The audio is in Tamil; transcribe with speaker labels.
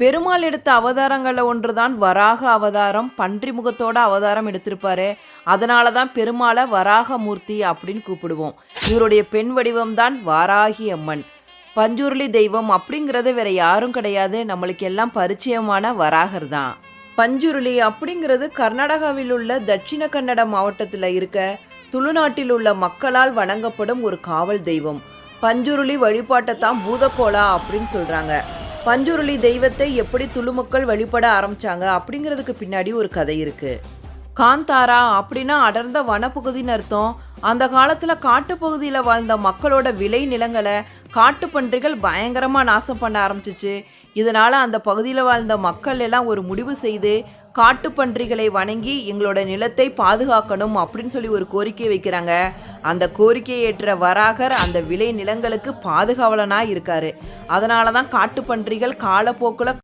Speaker 1: பெருமாள் எடுத்த அவதாரங்களில் ஒன்று தான் வராக அவதாரம் பன்றி முகத்தோட அவதாரம் எடுத்திருப்பாரு. அதனால தான் பெருமாளை வராகமூர்த்தி அப்படின்னு கூப்பிடுவோம். இவருடைய பெண் வடிவம்தான் வாராகி அம்மன். பஞ்சுருளி தெய்வம் அப்படிங்கிறது வேற யாரும் கிடையாது. நம்மளுக்கு எல்லாம் பரிச்சயமான வராகர் தான் பஞ்சுருளி அப்படிங்கிறது கர்நாடகாவில் உள்ள தட்சிண கன்னட மாவட்டத்தில் இருக்க துளுநாட்டில் உள்ள மக்களால் வணங்கப்படும் ஒரு காவல் தெய்வம். பஞ்சுருளி வழிபாட்டை தான் பூதக்கோலா அப்படின்னு சொல்றாங்க. பஞ்சுருளி தெய்வத்தை எப்படி துளுமக்கள் வழிபட ஆரம்பிச்சாங்க அப்படிங்கிறதுக்கு பின்னாடி ஒரு கதை இருக்குது காந்தாரா அப்படின்னா அடர்ந்த வனப்பகுதின்னு அர்த்தம். அந்த காலத்தில் காட்டுப்பகுதியில் வாழ்ந்த மக்களோட விளை நிலங்களை காட்டுப்பன்றிகள் பயங்கரமாக நாசம் பண்ண ஆரம்பிச்சிச்சு. இதனால் அந்த பகுதியில் வாழ்ந்த மக்கள் எல்லாம் ஒரு முடிவு செய்து காட்டுப்பன்றிகளை வணங்கி எங்களோட நிலத்தை பாதுகாக்கணும் அப்படின்னு சொல்லி ஒரு கோரிக்கை வைக்கிறாங்க. அந்த கோரிக்கையை ஏற்ற வராகர் அந்த விளை நிலங்களுக்கு பாதுகாவலனாக இருக்காரு. அதனால தான் காட்டுப்பன்றிகள் காலப்போக்கில்